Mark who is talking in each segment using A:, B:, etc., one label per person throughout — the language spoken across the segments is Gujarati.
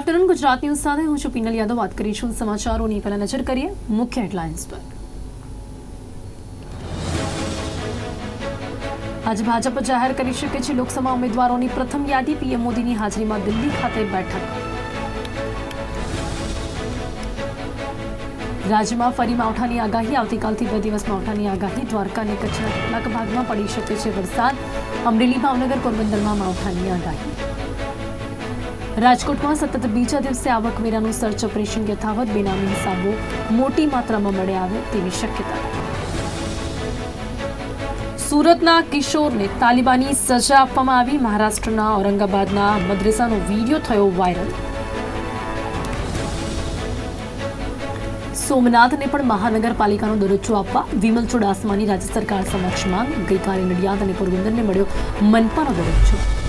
A: આફ્ટરનૂન ગુજરાત ન્યૂઝ સાથે હું છું પિનલ યાદવ. વાત કરીશું સમાચારોની. પહેલા નજર કરીએ મુખ્ય હેડલાઇન્સ પર. આજે ભાજપ જાહેર કરી શકે છે લોકસભા ઉમેદવારોની પ્રથમ યાદી. પીએમ મોદીની હાજરીમાં દિલ્હી ખાતે બેઠક. રાજ્યમાં ફરી માવઠાની આગાહી. આવતીકાલથી બે દિવસ માવઠાની આગાહી. દ્વારકા અને કચ્છના કેટલાક ભાગમાં પડી શકે છે વરસાદ. અમરેલી ભાવનગર, પોરબંદરમાં માવઠાની આગાહી. રાજકોટમાં સતત બીજા દિવસે આવકવેરાનું સર્ચ ઓપરેશન યથાવત બેનામી હિસાબો મોટી માત્રામાં મળી આવે તેવી શક્યતા. સુરતના કિશોરને તાલિબાની સજા આપવામાં આવી. મહારાષ્ટ્રના ઔરંગાબાદના મદ્રેસાનો વીડિયો થયો વાયરલ. સોમનાથને પણ મહાનગરપાલિકાનો દરજ્જો આપવા વિમલ ચુડાસમાની રાજ્ય સરકાર સમક્ષ માંગ ગઈકાલે નડિયાદ અને પોરબંદરને મળ્યો મનપાનો દરજ્જો.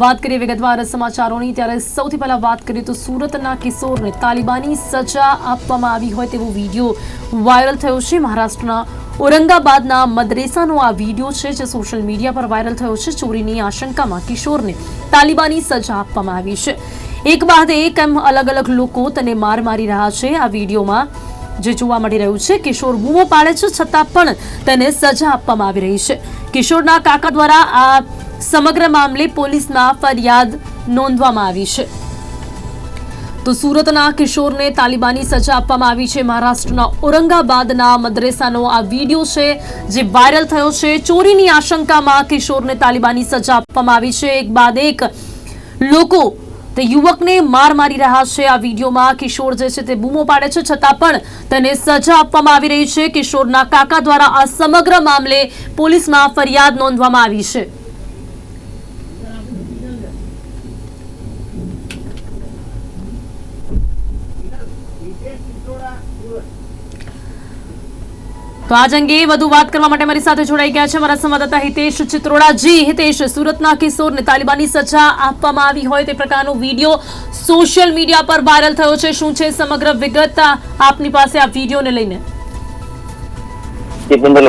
A: વાત કરીએ વિગતવાર સમાચારોની, ત્યારે સૌથી પહેલા વાત કરીએ તો સુરતના કિશોરને તાલિબાની સજા આપવામાં આવી હોય તેવો વીડિયો વાયરલ થયો છે. મહારાષ્ટ્રના ઔરંગાબાદના મદ્રેસાનો આ વીડિયો છે, જે સોશિયલ મીડિયા પર વાયરલ થયો છે. ચોરીની આશંકામાં કિશોરને તાલિબાની સજા આપવામાં આવી છે. એક બાદ એક એમ અલગ અલગ લોકો તેને માર મારી રહ્યા છે. આ વિડીયોમાં જે જોવા મળી રહ્યું છે, કિશોર બૂમો પાડે છે, છતાં પણ તેને સજા આપવામાં આવી રહી છે. કિશોરના કાકા દ્વારા આ સમગ્ર મામલે પોલીસમાં ફરિયાદ નોંધવામાં આવી છે. તો સુરતના કિશોરને તાલિબાની સજા આપવામાં આવી છે. મહારાષ્ટ્રના ઔરંગાબાદના મદ્રેસાનો આ વીડિયો છે, જે વાયરલ થયો છે. ચોરીની આશંકામાં કિશોરને તાલિબાની સજા આપવામાં આવી છે. એક બાદ એક લોકો તે યુવકને માર મારી રહ્યા છે. આ વિડીયોમાં કિશોર જે છે તે બૂમો પાડે છે. છતાં પણ તેને સજા આપવામાં આવી રહી છે. કિશોરના કાકા દ્વારા આ સમગ્ર મામલે પોલીસમાં ફરિયાદ નોંધવામાં આવી છે. તો આજ અંગે વધુ વાત કરવા માટે મારી સાથે જોડાઈ ગયા છે મારા સંવાદદાતા હિતેશ ચિત્રોડાજી. હિતેશ, સુરતના કિશોરને તાલિબાની સજા આપવામાં આવી હોય તે પ્રકારનો વીડિયો સોશિયલ મીડિયા પર વાયરલ થયો છે. શું છે સમગ્ર વિગત? આપની પાસે આ વિડીયોને લઈને.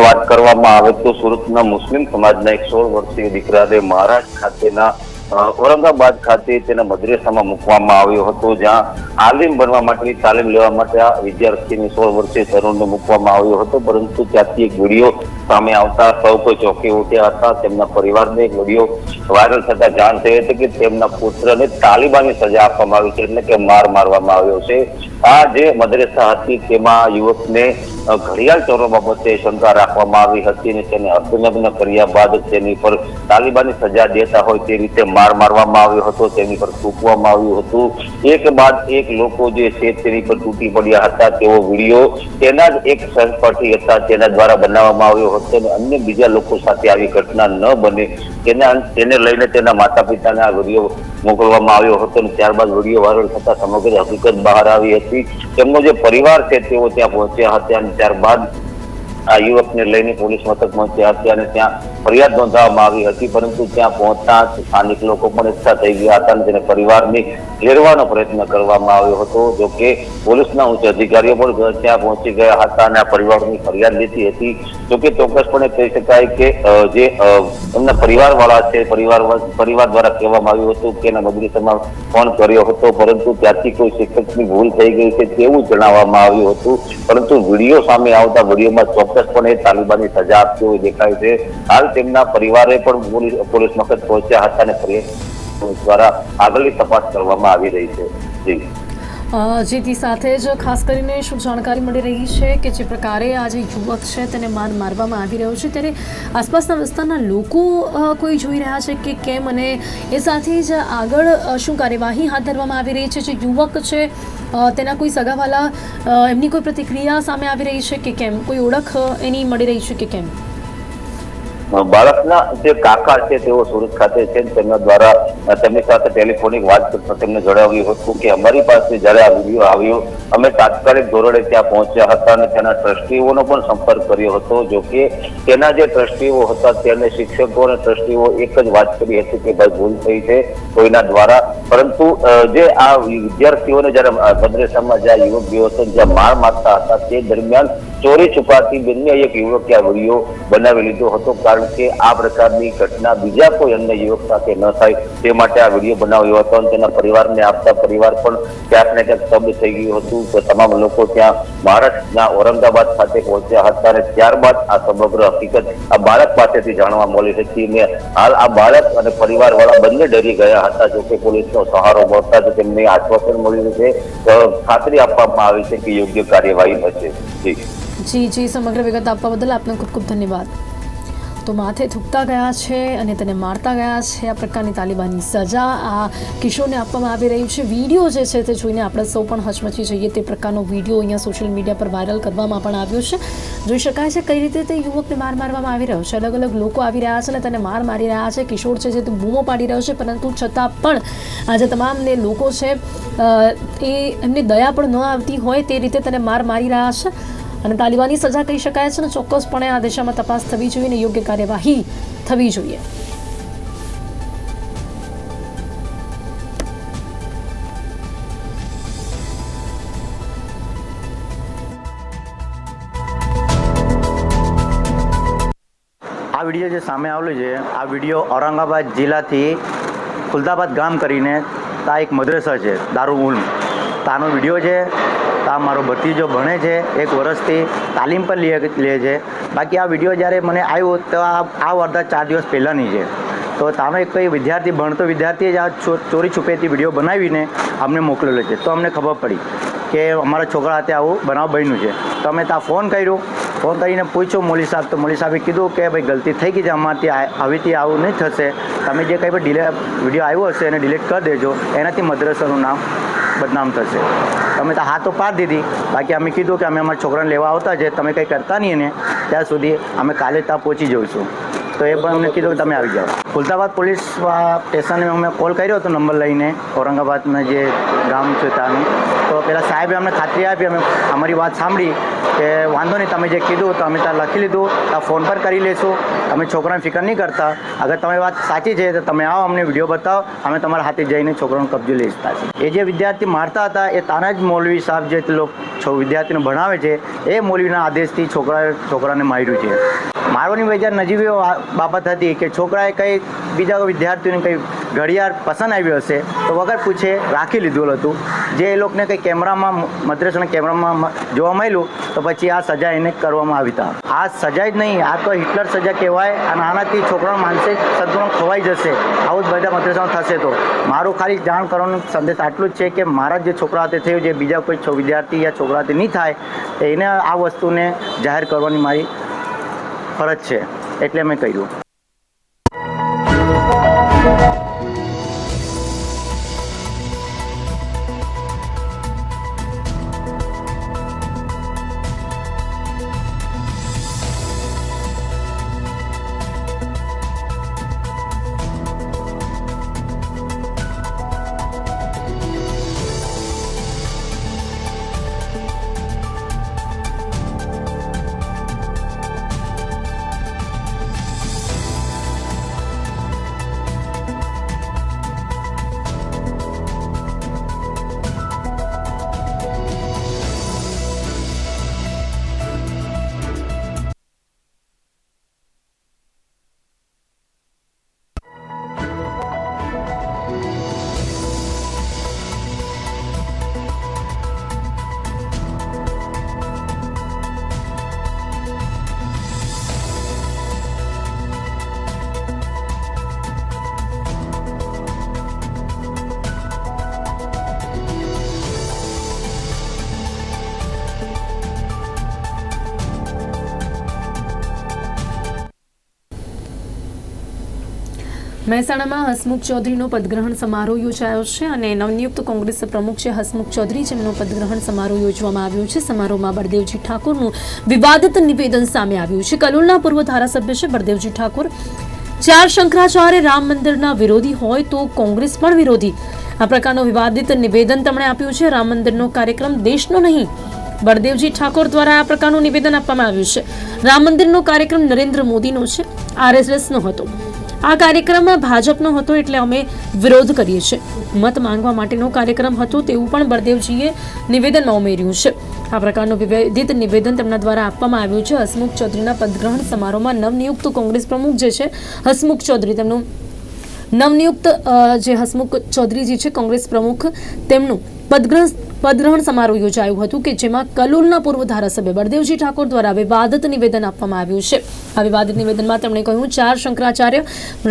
B: વાત કરવામાં આવે તો સુરતના મુસ્લિમ સમાજના એક સોળ વર્ષીય દીકરાને મહારાષ્ટ્ર ખાતેના ઔરંગાબાદ ખાતે તેના મદ્રેસામાં મૂકવામાં આવ્યો હતો, જ્યાં આલિમ બનવા માટેની તાલીમ લેવા માટે આ વિદ્યાર્થીને સોળ વર્ષે તરુણને મૂકવામાં આવ્યો હતો, પરંતુ ત્યાંથી એક વીડિયો સામે આવતા સૌ કોઈ ચોકી ઉઠ્યા હતા, તેમના પરિવારને એક વીડિયો વાયરલ થતા જાણ થઈ હતી કે તેમના પુત્રને તાલિબાની સજા આપવામાં આવી છે એટલે કે માર મારવામાં આવ્યો છે. આ જે મદ્રેસા હતી તેમાં યુવકને ઘડિયાળ ચોરો બાબતે શંકા રાખવામાં આવી હતી અને તેને અભિનગ્ન કર્યા બાદ તેની પર તાલિબાની સજા દેતા હોય તે રીતે માર મારવામાં આવ્યો હતો, તેની પર થૂકવામાં આવ્યું હતું. એક બાદ એક લોકો જે છે તેની પર તૂટી પડ્યા હતા. તેવો વીડિયો તેના જ એક સહપાઠી હતા, તેના દ્વારા બનાવવામાં આવ્યો હતો અને અન્ય બીજા લોકો સાથે આવી ઘટના ન બને. તેના તેને લઈને તેના માતા પિતાને આ વીડિયો મોકલવામાં આવ્યો હતો અને ત્યારબાદ વીડિયો વાયરલ થતા સમગ્ર હકીકત બહાર આવી હતી. તેમનો જે પરિવાર છે તેઓ ત્યાં પહોંચ્યા હતા અને ત્યારબાદ આ યુવકને લઈને પોલીસ મથક પહોંચ્યા હતા અને ત્યાં ફરિયાદ નોંધાવવામાં આવી હતી, પરંતુ ત્યાં પહોંચતા સ્થાનિક લોકો પણ એકઠા થઈ ગયા હતા અને તેને પરિવારને ઘેરવાનો પ્રયત્ન કરવામાં આવ્યો હતો. જો કે પોલીસના ઉચ્ચ અધિકારીઓ પણ ત્યાં પહોંચી ગયા હતા અને આ પરિવારની ફરિયાદ લીધી હતી. જો કે ચોક્કસપણે કહી શકાય કે જે એમના પરિવાર વાળા છે, પરિવાર પરિવાર દ્વારા કહેવામાં આવ્યું હતું કે એના મદ્રેસામાં ફોન કર્યો હતો, પરંતુ ત્યાંથી કોઈ શિક્ષકની ભૂલ થઈ ગઈ છે તેવું જણાવવામાં આવ્યું હતું. પરંતુ વીડિયો સામે આવતા વિડીયોમાં ચોક્કસપણે તાલિબાની સજા આપતી હોય દેખાય છે. હાલ તેમના પરિવારે પણ પોલીસ મથક પહોંચ્યા હતા અને દ્વારા આગળની તપાસ કરવામાં આવી રહી છે. જી.
A: જેથી સાથે જ ખાસ કરીને શું જાણકારી મળી રહી છે કે જે પ્રકારે આ જે યુવક છે તેને માર મારવામાં આવી રહ્યો છે, ત્યારે આસપાસના વિસ્તારના લોકો કોઈ જોઈ રહ્યા છે કે કેમ અને એ સાથે જ આગળ શું કાર્યવાહી હાથ ધરવામાં આવી રહી છે? જે યુવક છે તેના કોઈ સગાવાલા એમની કોઈ પ્રતિક્રિયા સામે આવી રહી છે કે કેમ? કોઈ ઓળખ એની મળી રહી છે કે કેમ?
B: બાળકના જે કાકા છે તેઓ સુરત ખાતે છે તેમના દ્વારા તેમની સાથે ટેલિફોનિક વાત કરતા તેમને જણાવ્યું હતું કે અમારી પાસે જ્યારે આ વીડિયો આવ્યો, અમે તાત્કાલિક ધોરણે ત્યાં પહોંચ્યા હતા અને તેના ટ્રસ્ટીઓનો પણ સંપર્ક કર્યો હતો, જો કે તેના જે ટ્રસ્ટીઓ હતા તેને શિક્ષકો અને ટ્રસ્ટીઓ એક જ વાત કરી હતી કે ભાઈ ભૂલ થઈ છે કોઈના દ્વારા. પરંતુ જે આ વિદ્યાર્થીઓને જ્યારે મદ્રેસામાં જ્યાં યુવક યુવતો જ્યાં માર મારતા હતા, તે દરમિયાન ચોરી છુપાથી બંને એક યુવકે આ વીડિયો બનાવી લીધો હતો કારણ કે આ પ્રકારની ઘટના બીજા કોઈ અન્ય યુવક સાથે ન થાય. તે માટે આ વીડિયો બનાવ્યો હતો અને તેના પરિવારને આપતા પરિવાર પણ ક્યાંક ને ક્યાંક શબ્દ થઈ ગયું હતું. તો તમામ લોકો ત્યાં મહારાષ્ટ્રના ઔરંગાબાદ ખાતે પહોંચ્યા હતા અને ત્યારબાદ આ સમગ્ર હકીકત આ બાળક પાસેથી જાણવા મળી હતી ને હાલ આ બાળક અને પરિવાર વાળા બંને ડરી ગયા હતા. જોકે પોલીસનો સહારો મળતા જ તેમને આશ્વાસન મળ્યું છે. તો ખાતરી આપવામાં આવી છે કે યોગ્ય કાર્યવાહી થશે. જી
A: જી, સમગ્ર વિગત આપવા બદલ આપનો ખૂબ ખૂબ ધન્યવાદ. તો માથે થૂકતા ગયા છે અને તેને મારતા ગયા છે આ પ્રકારની તાલિબાની સજા. આ કિશોરને આપવામાં આવી રહી છે. વીડિયો જે છે તે જોઈને આપણે સૌ પણ હચમચી જઈએ. તે પ્રકારનો વીડિયો અહીંયા સોશિયલ મીડિયા પર વાયરલ કરવામાં પણ આવ્યો છે. જોઈ શકાય છે કઈ રીતે તે યુવકને માર મારવામાં આવી રહ્યો છે. અલગ અલગ લોકો આવી રહ્યા છે અને તેને માર મારી રહ્યા છે. કિશોર છે જે તે બૂમો પાડી રહ્યો છે, પરંતુ છતાં પણ આજે તમામને લોકો છે એ એમની દયા પણ ન આવતી હોય તે રીતે તેને માર મારી રહ્યા છે. અને તાલિબાની સજા કહી શકાય છે ને ચોક્કસપણે આ દિશામાં તપાસ થવી જોઈએ અને યોગ્ય કાર્યવાહી થવી જોઈએ.
C: આ વીડિયો જે સામે આવેલો છે, આ વીડિયો ઔરંગાબાદ જિલ્લાથી ખુલદાબાદ ગામ કરીને તા એક મદ્રેસા છે દારૂ ઉલ્મ તાનો વીડિયો છે તા મારો ભત્રીજો ભણે છે, એક વર્ષથી તાલીમ પર લે છે. બાકી આ વીડિયો જ્યારે મને આવ્યો તો આ આ વાર્તા ચાર દિવસ પહેલાંની છે. તો તમે કોઈ વિદ્યાર્થી, ભણતો વિદ્યાર્થીએ જ આ ચોરી છુપેથી વીડિયો બનાવીને અમને મોકલેલો છે. તો અમને ખબર પડી કે અમારા છોકરા હાથે આવું બનાવ બન્યું છે. તો અમે ત્યાં ફોન કર્યો. ફોન કરીને પૂછ્યો મોલી સાહેબ. તો મોલી સાહેબે કીધું કે ભાઈ ગલતી થઈ ગઈ છે અમારાથી આ- હવેથી આવું નહીં થશે. તમે જે કંઈ પણ ડિલે વીડિયો આવ્યો હશે એને ડિલીટ કરી દેજો. એનાથી મદ્રસાનું નામ બદનામ થશે. તમે તો હા તો પાડી દીધી. બાકી અમે કીધું કે અમે અમારા છોકરાને લેવા આવતા છે તમે કંઈ કરતા નહીં ને ત્યાં સુધી અમે કાલે ત્યાં પહોંચી જઈશું. તો એ પણ અમને કીધું કે તમે આવી જાઓ. ખુલતાબાદ પોલીસ સ્ટેશને અમે કોલ કર્યો હતો નંબર લઈને. ઔરંગાબાદના જે ગામ છે ત્યાંનું. તો પેલા સાહેબે અમને ખાતરી આપી અમે અમારી વાત સાંભળી કે વાંધો નહીં તમે જે કીધું તો અમે ત્યાં લખી લીધું ત્યાં ફોન પર કરી લઈશું અમે છોકરાને ફિકર નહીં કરતા. અગર તમારી વાત સાચી છે તો તમે આવો અમને વીડિયો બતાવો. અમે તમારા હાથે જઈને છોકરાનો કબજો લઈ શકતા છીએ. એ જે વિદ્યાર્થી મારતા હતા એ તાના જ મૌલવી સાહેબ જે લોકો છો વિદ્યાર્થીને ભણાવે છે એ મૌલવીના આદેશથી છોકરા છોકરાને માર્યું છે. મારવાની વજહ નજીવી બાબત હતી કે છોકરાએ કંઈ બીજા વિદ્યાર્થીઓને કંઈ ઘડિયાળ પસંદ આવ્યો હશે તો વગર પૂછે રાખી લીધું હતું. જે એ લોકોને કંઈ કેમેરામાં મદ્રેસના કેમેરામાં જોવા મળ્યું તો પછી આ સજા એને કરવામાં આવી હતા આ સજા જ નહીં, આ તો હિટલર સજા કહેવાય અને આનાથી છોકરાનો માનસિક સંતુલન ખોવાઈ જશે. આવું જ બધા મદ્રેસામાં થશે તો. મારું ખાલી જાણ કરવાનો સંદેશ આટલું જ છે કે મારા જે છોકરા હાથે થયું, જે બીજા કોઈ વિદ્યાર્થી યા છોકરા હાથે નહીં થાય એને આ વસ્તુને જાહેર કરવાની મારી ફરજ છે. એટલે મેં કર્યું.
A: મહેસાણામાં હસમુખ ચૌધરીનો પદગ્રહણ સમારોહ યોજાયો છે અને નવનિયુક્ત કોંગ્રેસ પ્રમુખ છે હસમુખ ચૌધરી. જેમનો પદગ્રહણ સમારોહ યોજવામાં આવ્યો છે. સમારોહમાં બળદેવજી ઠાકોરનું વિવાદિત નિવેદન સામે આવ્યું છે. કલોલના પૂર્વ ધારાસભ્ય છે બળદેવજી ઠાકોર. ચાર શંકરાચાર્ય રામ મંદિરના વિરોધી હોય તો કોંગ્રેસ પણ વિરોધી. આ પ્રકારનું વિવાદિત નિવેદન તેમણે આપ્યું છે. રામ મંદિરનો કાર્યક્રમ દેશનો નહીં, બળદેવજી ઠાકોર દ્વારા આ પ્રકારનું નિવેદન આપવામાં આવ્યું છે. રામ મંદિરનો કાર્યક્રમ નરેન્દ્ર મોદીનો છે. આરએસએસનો હતો. આ કાર્યક્રમમાં ભાજપનો હતો એટલે અમે વિરોધ કરીએ છીએ. મત માંગવા માટેનો કાર્યક્રમ હતો તેવું પણ બળદેવજીએ નિવેદનમાં ઉમેર્યું છે. આ પ્રકારનું વિવેદિત નિવેદન તેમના દ્વારા આપવામાં આવ્યું છે. હસમુખ ચૌધરીના પદગ્રહણ સમારોહમાં નવનિયુક્ત કોંગ્રેસ પ્રમુખ જે છે, હસમુખ ચૌધરી તેમનું નવનિયુક્ત જે હસમુખ ચૌધરીજી છે, કોંગ્રેસ પ્રમુખ, તેમનું પદગ્રહણ પદગ્રહણ સમારોહ યોજાયું હતું કે જેમાં કલોલના પૂર્વ ધારાસભ્ય બળદેવજી ઠાકોર દ્વારા વિવાદિત નિવેદન આપવામાં આવ્યું છે. આ વિવાદિત નિવેદનમાં તેમણે કહ્યું, ચાર શંકરાચાર્ય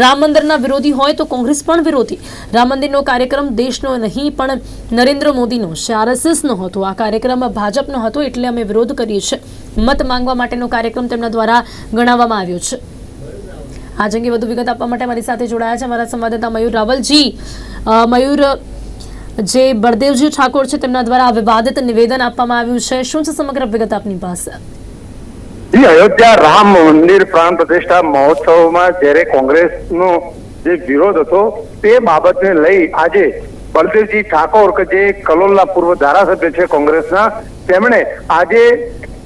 A: રામ મંદિરના વિરોધી હોય તો કોંગ્રેસ પણ વિરોધી. રામ મંદિરનો કાર્યક્રમ દેશનો નહીં, પણ નરેન્દ્ર મોદીનો. છે હતો. આ કાર્યક્રમ ભાજપનો હતો એટલે અમે વિરોધ કરીએ છીએ. મત માંગવા માટેનો કાર્યક્રમ તેમના દ્વારા ગણાવવામાં આવ્યો છે. આજ અંગે વધુ વિગત આપવા માટે મારી સાથે જોડાયા છે અમારા સંવાદદાતા મયુર રાવલજી. મયુર, જે બળદેવજી ઠાકોર છે તેમના દ્વારા વિવાદિત નિવેદન આપવામાં આવ્યું છે. શું છે સમગ્ર વિગત આપની પાસે?
D: જી, અયોધ્યા રામ મંદિર પ્રાણ પ્રતિષ્ઠા મહોત્સવમાં જ્યારે કોંગ્રેસનો જે વિરોધ હતો તે બાબતને લઈ આજે બળદેવજી ઠાકોર કે જે કલોલના પૂર્વ ધારાસભ્ય છે કોંગ્રેસના, તેમણે આજે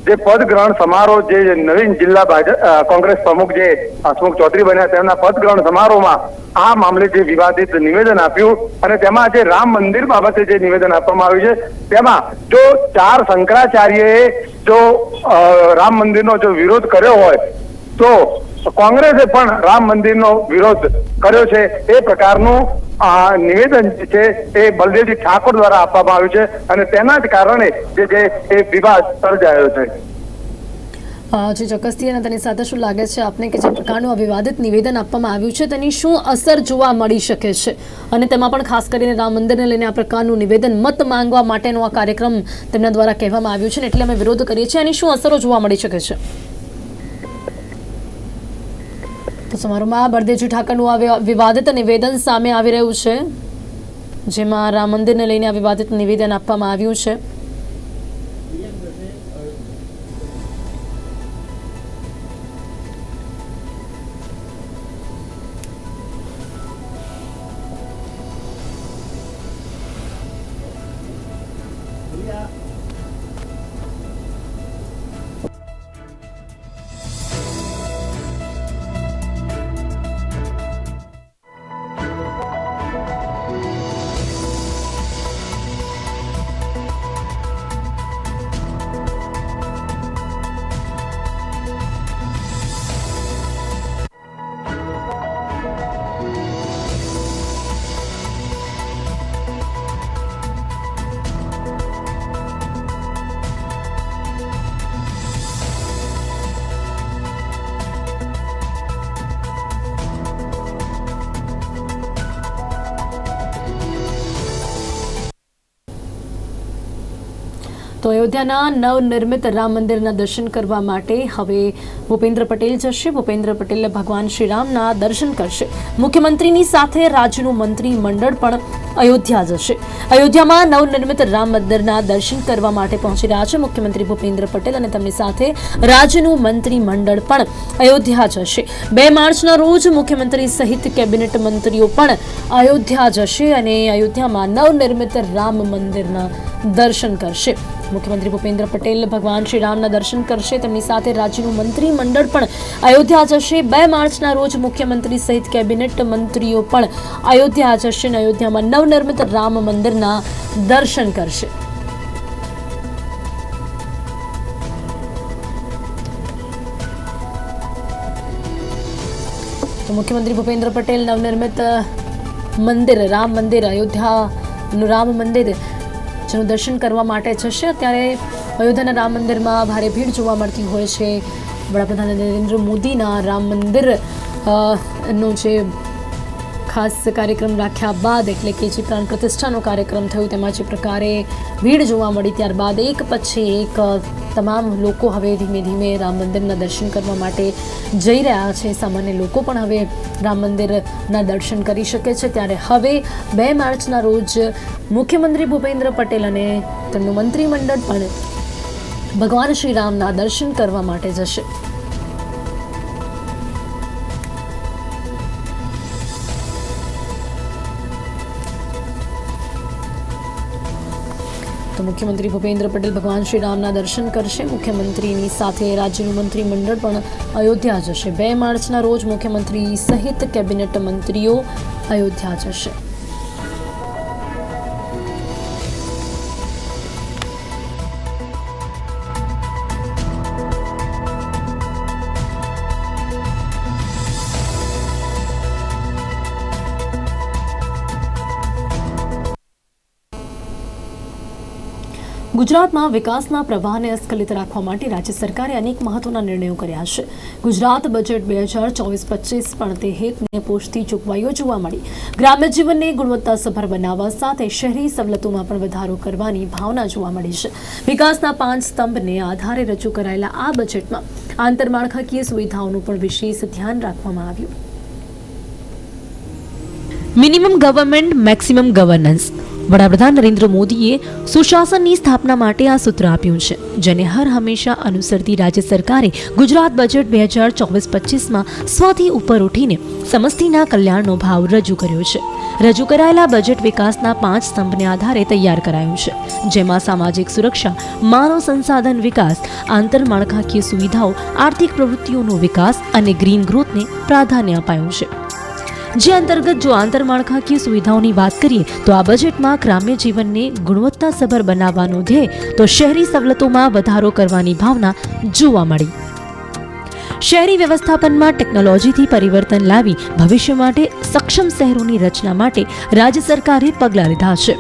D: જે પદ ગ્રહણ સમારોહ જે નવીન જિલ્લા ભાજપ કોંગ્રેસ પ્રમુખ જે હસમુખ ચૌધરી બન્યા, તેમના પદ ગ્રહણ સમારોહમાં આ મામલે જે વિવાદિત નિવેદન આપ્યું અને તેમાં જે રામ મંદિર બાબતે જે નિવેદન આપવામાં આવ્યું છે, તેમાં જો ચાર શંકરાચાર્યએ જો રામ મંદિરનો જો વિરોધ કર્યો હોય, તો કોંગ્રેસે પણ રામ મંદિરનો વિરોધ કર્યો છે. એ પ્રકારનું આ નિવેદન છે એ બલદેવજી ઠાકોર દ્વારા આપવામાં આવ્યું છે અને તેના જ કારણે જે છે એ વિવાદ સર્જાયો છે.
A: જે ચોક્કસથી અને તેની સાથે શું લાગે છે આપને કે જે પ્રકારનું અવિવાદિત નિવેદન આપવામાં આવ્યું છે તેની શું અસર જોવા મળી શકે છે? અને તેમાં પણ ખાસ કરીને રામ મંદિરને લઈને આ પ્રકારનું નિવેદન મત માંગવા માટેનો આ કાર્યક્રમ તેમના દ્વારા કહેવામાં આવ્યું છે એટલે અમે વિરોધ કરીએ છીએ. એની શું અસરો જોવા મળી શકે છે? તો સમારોહમાં બળદેવજી ઠાકરનું આ વિવાદિત નિવેદન સામે આવી રહ્યું છે, જેમાં રામ મંદિરને લઈને આ વિવાદિત નિવેદન આપવામાં આવ્યું છે. અયોધ્યાના નવનિર્મિત રામ મંદિરના દર્શન કરવા માટે હવે ભૂપેન્દ્ર પટેલ જશે. ભૂપેન્દ્ર પટેલ ભગવાન શ્રીરામના દર્શન કરશે. મુખ્યમંત્રીની સાથે રાજ્યનું મંત્રી મંડળ પણ અયોધ્યા જશે. અયોધ્યામાં નવનિર્મિત રામ મંદિરના દર્શન કરવા માટે પહોંચી રહ્યા છે મુખ્યમંત્રી ભૂપેન્દ્ર પટેલ અને તેમની સાથે રાજ્યનું મંત્રી મંડળ પણ અયોધ્યા જશે. બે માર્ચના રોજ મુખ્યમંત્રી સહિત કેબિનેટ મંત્રીઓ પણ અયોધ્યા જશે અને અયોધ્યામાં નવનિર્મિત રામ મંદિરના દર્શન કરશે. મુખ્યમંત્રી ભૂપેન્દ્ર પટેલ ભગવાન શ્રીરામના દર્શન કરશે. તેમની સાથે રાજ્યનું મંત્રીમંડળ પણ અયોધ્યા જશે. બે માર્ચના રોજ મુખ્યમંત્રી સહિત કેબિનેટ મંત્રીઓ પણ અયોધ્યા જશે અને અયોધ્યામાં નવનિર્મિત રામ મંદિરના દર્શન કરશે. મુખ્યમંત્રી ભૂપેન્દ્ર પટેલ નવનિર્મિત મંદિર, રામ મંદિર અયોધ્યાનું રામ મંદિર જેનું દર્શન કરવા માટે જશે. અત્યારે અયોધ્યાના રામ મંદિરમાં ભારે ભીડ જોવા મળતી હોય છે. વડાપ્રધાન નરેન્દ્ર મોદીના રામ મંદિર નો જે ખાસ કાર્યક્રમ રાખ્યા બાદ એટલે કે જે પ્રાણ પ્રતિષ્ઠાનો કાર્યક્રમ થયો તેમાં જે પ્રકારે ભીડ જોવા મળી ત્યારબાદ એક પછી એક તમામ લોકો હવે ધીમે ધીમે રામ મંદિરના દર્શન કરવા માટે જઈ રહ્યા છે. સામાન્ય લોકો પણ હવે રામ મંદિરના દર્શન કરી શકે છે. ત્યારે હવે બે માર્ચના રોજ મુખ્યમંત્રી ભૂપેન્દ્ર પટેલ અને તેમનું મંત્રીમંડળ પણ ભગવાન શ્રી રામના દર્શન કરવા માટે જશે. તો મુખ્યમંત્રી ભૂપેન્દ્ર પટેલ ભગવાન શ્રી રામના દર્શન કરશે. મુખ્યમંત્રીની સાથે રાજ્યનું મંત્રીમંડળ પણ અયોધ્યા જશે. બે માર્ચના રોજ મુખ્યમંત્રી સહિત કેબિનેટ મંત્રીઓ અયોધ્યા જશે. ગુજરાતમાં વિકાસના પ્રવાહને અસ્ખલિત રાખવા માટે રાજ્ય સરકારે અનેક મહત્વના નિર્ણયો કર્યા છે. ગુજરાત બજેટ બે હજાર ચોવીસ પચીસ પણ તે હેતને પોષતી જોગવાઈઓ જોવા મળી. ગ્રામ્ય જીવનને ગુણવત્તાસભર બનાવવા સાથે શહેરી સવલતોમાં પણ વધારો કરવાની ભાવના જોવા મળી છે. વિકાસના પાંચ સ્તંભને આધારે રજૂ કરાયેલા આ બજેટમાં આંતરમાળખાકીય સુવિધાઓનું પણ વિશેષ ધ્યાન રાખવામાં આવ્યું. મિનિમમ ગવર્મેન્ટ મેક્સિમમ ગવર્નન્સ વડાપ્રધાન નરેન્દ્ર મોદીએ સુશાસનની સ્થાપના માટે આ સૂત્ર આપ્યું છે, જેને હર હંમેશા અનુસરતી રાજ્ય સરકારે ગુજરાત બજેટ બે હજાર ચોવીસ પચીસમાં સ્વથી ઉપર ઉઠીને સમસ્તીના કલ્યાણનો ભાવ રજૂ કર્યો છે. રજૂ કરાયેલા બજેટ વિકાસના પાંચ સ્તંભને આધારે તૈયાર કરાયું છે, જેમાં સામાજિક સુરક્ષા, માનવ સંસાધન વિકાસ આંતરમાળખાકીય સુવિધાઓ, આર્થિક પ્રવૃત્તિઓનો વિકાસ અને ગ્રીન ગ્રોથને પ્રાધાન્ય અપાયું છે. જે અંતર્ગત જો આંતરમાળખાકીય સુવિધાઓની વાત કરીએ, તો આ બજેટમાં ગ્રામ્ય જીવનને ગુણવત્તાસભર બનાવવાનો ધ્યેય, તો શહેરી સવલતોમાં વધારો કરવાની ભાવના જોવા મળી. શહેરી વ્યવસ્થાપનમાં ટેકનોલોજીથી પરિવર્તન લાવી ભવિષ્ય માટે સક્ષમ શહેરોની રચના માટે રાજ્ય સરકારે પગલાં લીધા છે.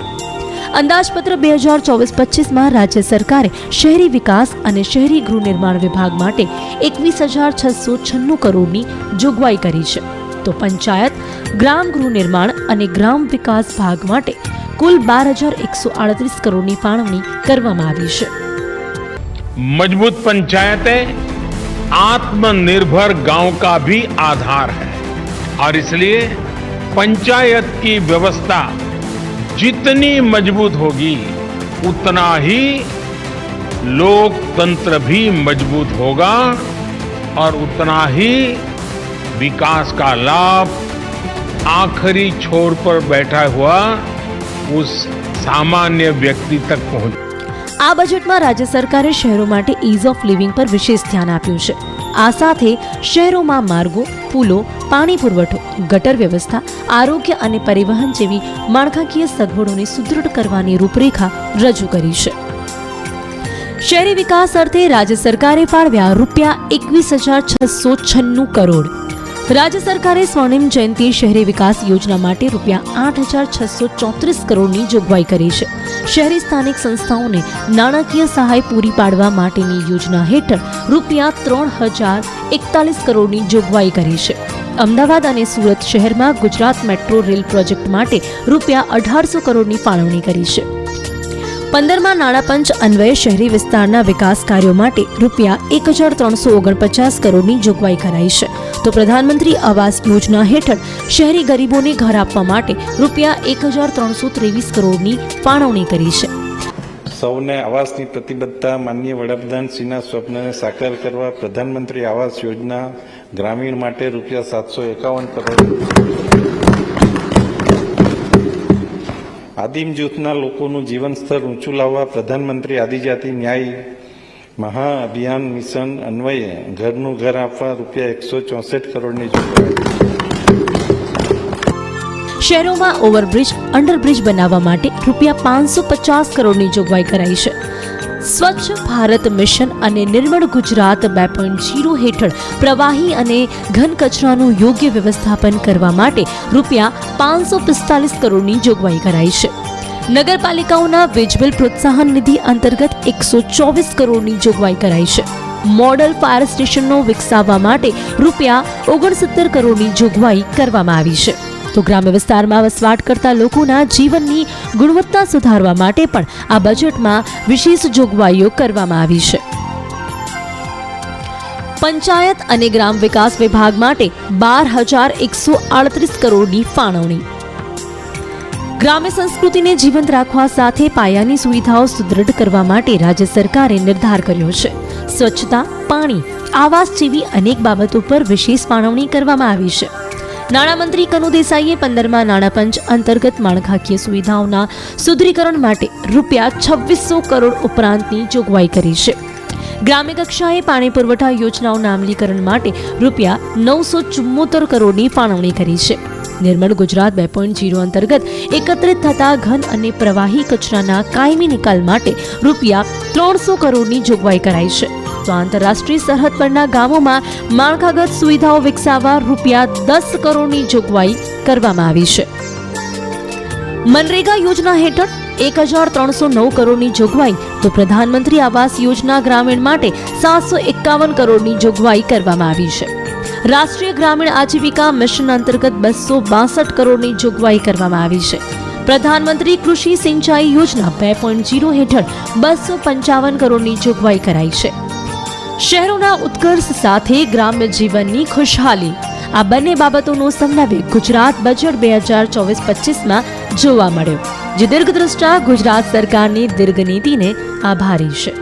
A: અંદાજપત્ર બે હજાર ચોવીસ પચીસમાં રાજ્ય સરકારે શહેરી વિકાસ અને શહેરી ગૃહ નિર્માણ વિભાગ માટે એકવીસ હજાર છસો છન્નું કરોડની જોગવાઈ કરી છે. તો પંચાયત ગ્રામ ગૃહ નિર્માણ અને ગ્રામ વિકાસ ભાગ માટે કુલ બાર હજાર એકસો આડત્રીસ કરોડની ફાળવણી કરવામાં આવી છે
E: मजबूत पंचायतें आत्मनिर्भर गांव का भी आधार है और इसलिए पंचायत की व्यवस्था जितनी मजबूत होगी उतना ही लोकतंत्र भी मजबूत होगा और उतना ही विकास का लाभ आखिरी छोर पर बैठा हुआ उस सामान्य व्यक्ति तक पहुंच
A: આ બજેટમાં રાજ્ય સરકારે શહેરો માટે ઇઝ ઓફ લિવિંગ પર વિશેષ ધ્યાન આપ્યું છે આ સાથે શહેરોમાં માર્ગો પુલો પાણી પુરવઠો ગટર વ્યવસ્થા આરોગ્ય અને પરિવહન જેવી માળખાકીય સગવડોને સુદૃઢ કરવાની રૂપરેખા રજૂ કરી છે શહેરી વિકાસ અર્થે રાજ્ય સરકારે ફાળવ્યા રૂપિયા એકવીસ હજાર છસો છન્નું કરોડ રાજ્ય સરકારે સ્વર્ણિમ જયંતિ શહેરી વિકાસ યોજના માટે રૂપિયા આઠ હજાર છસો ચોત્રીસ કરોડની જોગવાઈ કરી છે. શહેરી સ્થાનિક સંસ્થાઓને નાણાકીય સહાય પૂરી પાડવા માટેની યોજના હેઠળ રૂપિયા ત્રણ હજાર એકતાલીસ કરોડની જોગવાઈ કરી છે. અમદાવાદ અને સુરત શહેરમાં ગુજરાત મેટ્રો રેલ પ્રોજેક્ટ માટે રૂપિયા અઢારસો કરોડની ફાળવણી કરી છે. પંદરમાં નાણાપંચ અન્વયે શહેરી વિસ્તારના વિકાસ કાર્યો માટે રૂપિયા એક હજાર ત્રણસો ઓગણપચાસ કરોડની જોગવાઈ કરાઈ છે. તો પ્રધાનમંત્રી આવાસ યોજના હેઠળ શહેરી ગરીબોને ઘર આપવા માટે રૂપિયા એક હજાર ત્રણસો ત્રેવીસ કરોડની ફાળવણી કરી છે.
F: સૌને આવાસની પ્રતિબદ્ધતા માન્ય વડાપ્રધાન શ્રીના સ્વપ્નને સાકાર કરવા પ્રધાનમંત્રી આવાસ યોજના ગ્રામીણ માટે રૂપિયા સાતસો એકાવન કરોડ આદિમ જૂથના લોકોનું જીવન સ્તર ઊંચું લાવવા પ્રધાનમંત્રી આદિજાતિ ન્યાય મહા અભિયાન મિશન અન્વયે ઘરનું ઘર આપવા રૂપિયા એકસો ચોસઠ કરોડની જોગવાઈ.
A: શહેરોમાં ઓવરબ્રિજ, અંડરબ્રિજ બનાવવા માટે રૂપિયા પાંચસો પચાસ કરોડની જોગવાઈ કરાઈ છે. સ્વચ્છ ભારત મિશન અને નિર્મળ ગુજરાત બે પોઈન્ટ જીરો હેઠળ પ્રવાહી અને ઘન કચરાનું યોગ્ય વ્યવસ્થાપન કરવા માટે રૂપિયા પાંચસો પિસ્તાલીસ કરોડની જોગવાઈ કરાઈ છે. નગરપાલિકાઓના વીજબિલ પ્રોત્સાહન નિધિ અંતર્ગત એકસો ચોવીસ કરોડની જોગવાઈ કરાઈ છે. મોડલ ફાયર સ્ટેશનનો વિકસાવવા માટે રૂપિયા ઓગણસિત્તેર કરોડની જોગવાઈ કરવામાં આવી છે. તો ગ્રામ્ય વિસ્તારમાં વસવાટ કરતા લોકોના જીવનની ગુણવત્તા સુધારવા માટે પણ આ બજેટમાં વિશેષ જોગવાઈઓ કરવામાં આવી છે. પંચાયત અને ગ્રામ વિકાસ વિભાગ માટે બાર હજાર એકસો આડત્રીસ કરોડની ફાળવણી. ગ્રામ્ય સંસ્કૃતિને જીવંત રાખવા સાથે પાયાની સુવિધાઓ સુદૃઢ કરવા માટે રાજ્ય સરકારે નિર્ધાર કર્યો છે. સ્વચ્છતા, પાણી, આવાસ જેવી અનેક બાબતો પર વિશેષ ફાળવણી કરવામાં આવી છે. નાણામંત્રી કનુ દેસાઈએ પંદરમાં નાણાપંચ અંતર્ગત માળખાકીય સુવિધાઓના સુદૃઢીકરણ માટે રૂપિયા છવ્વીસો કરોડ ઉપરાંતની જોગવાઈ કરી છે. ગ્રામ્ય કક્ષાએ પાણી પુરવઠા યોજનાઓના અમલીકરણ માટે રૂપિયા નવસો ચુમ્મોતેર કરોડની ફાળવણી કરી છે. નિર્મળ ગુજરાત બે પોઈન્ટ જીરો અંતર્ગત એકત્રિત થતા ઘન અને પ્રવાહી કચરાના કાયમી નિકાલ માટે રૂપિયા ત્રણસો કરોડની જોગવાઈ કરાઈ છે. તો આંતરરાષ્ટ્રીય સરહદ પરના ગામોમાં માળખાગત સુવિધાઓ વિકસાવવા રૂપિયા દસ કરોડની જોગવાઈ કરવામાં આવી છે. મનરેગા યોજના હેઠળ એક હજાર ત્રણસો નવ કરોડની જોગવાઈ તો પ્રધાનમંત્રી આવાસ યોજના ગ્રામીણ માટે સાતસો એકાવન કરોડની જોગવાઈ કરવામાં આવી છે. રાષ્ટ્રીય ગ્રામીણ આજીવિકા મિશન અંતર્ગત બસો બાસઠ કરોડની જોગવાઈ કરવામાં આવી છે. પ્રધાનમંત્રી કૃષિ સિંચાઈ યોજના બે પોઈન્ટ જીરો હેઠળ બસો પંચાવન કરોડની જોગવાઈ કરાઈ છે. શહેરોના ઉત્કર્ષ સાથે ગ્રામ્ય જીવનની ખુશહાલી. આ બંને બાબતોનો સમન્વય ગુજરાત બજેટ બે હજાર ચોવીસ પચીસમાં જોવા મળ્યો, જે દીર્ઘદ્રષ્ટા ગુજરાત સરકારની દીર્ઘ નીતિને આભારી છે.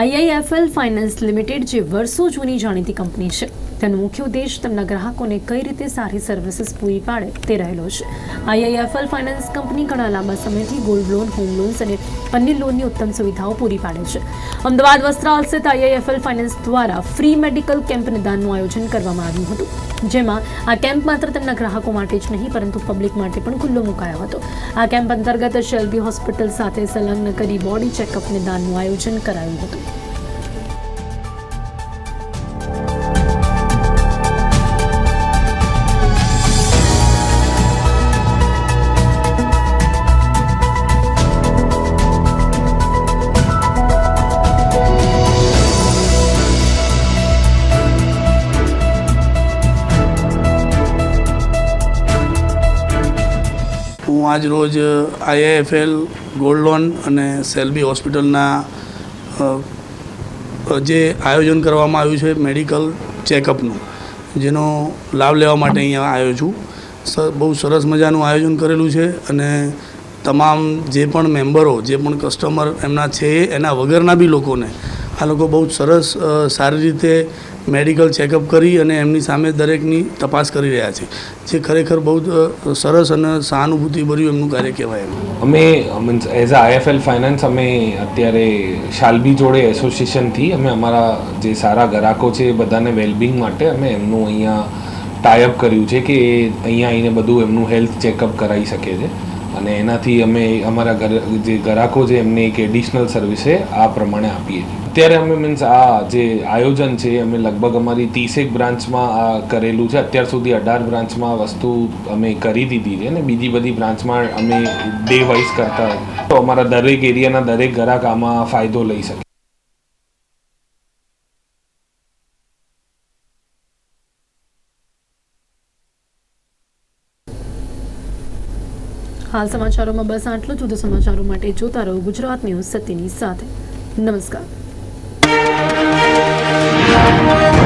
A: આઈઆઈએફએલ ફાઇનાન્સ લિમિટેડ જે વર્ષો જૂની જાણીતી કંપની છે તેનો મુખ્ય ઉદ્દેશ તેમના ગ્રાહકોને કઈ રીતે સારી સર્વિસીસ પૂરી પાડે તે રહેલો છે. આઈઆઈએફએલ ફાઇનાન્સ કંપની ઘણા લાંબા સમયથી ગોલ્ડ લોન, હોમ લોન્સ અને અન્ય લોનની ઉત્તમ સુવિધાઓ પૂરી પાડે છે. અમદાવાદ વસ્ત્રાલ સ્થિત આઈઆઈએફએલ ફાઇનાન્સ દ્વારા ફ્રી મેડિકલ કેમ્પ નિદાનનું આયોજન કરવામાં આવ્યું હતું. જેમાં આ કેમ્પ માત્ર તેમના ગ્રાહકો માટે જ નહીં, પરંતુ પબ્લિક માટે પણ ખુલ્લો મુકાયો હતો. આ કેમ્પ અંતર્ગત શેલ્બી હોસ્પિટલ સાથે સંલગ્ન કરી બોડી ચેકઅપ નિદાનનું આયોજન કરાયું હતું.
G: હું આજ રોજ આઈઆઈએફએલ ગોલ્ડ લોન અને સેલ્બી હોસ્પિટલના જે આયોજન કરવામાં આવ્યું છે મેડિકલ ચેકઅપનું, જેનો લાભ લેવા માટે અહીંયા આવ્યો છું. બહુ સરસ મજાનું આયોજન કરેલું છે અને તમામ જે પણ મેમ્બરો, જે પણ કસ્ટમર એમના છે એના વગરના બી લોકોને, આ લોકો બહુ સરસ સારી રીતે મેડિકલ ચેકઅપ કરી અને એમની સામે દરેકની તપાસ કરી રહ્યા છે. જે ખરેખર બહુ જ સરસ અને સહાનુભૂતિભર્યું એમનું કાર્ય કહેવાય એમ.
H: અમે means as a IFL finance અમે અત્યારે શાલબી જોડે એસોસિએશનથી અમે અમારા જે સારા ગ્રાહકો છે એ બધાને વેલબિંગ માટે અમે એમનું અહીંયા ટાઈઅપ કર્યું છે કે એ અહીંયા આવીને બધું એમનું હેલ્થ ચેકઅપ કરાવી શકે છે. અને એનાથી અમે અમારા જે ગ્રાહકો છે એમને એક એડિશનલ સર્વિસે આ પ્રમાણે આપીએ છીએ. અત્યારે અમે મીન્સ આ જે આયોજન છે, અમે લગભગ અમારી ત્રીસેક બ્રાન્ચમાં આ કરેલું છે. અત્યાર સુધી અઢાર બ્રાન્ચમાં વસ્તુ અમે કરી દીધી છે અને બીજી બધી બ્રાન્ચમાં અમે ડે વાઇઝ કરતા તો અમારા દરેક એરિયાના દરેક ગ્રાહક આમાં ફાયદો લઈ શકે.
A: હાલ સમાચારોમાં બસ આટલું જ. વધુ સમાચારો માટે જોતા રહો ગુજરાત ન્યૂઝ સત્યની સાથે. નમસ્કાર. Thank you.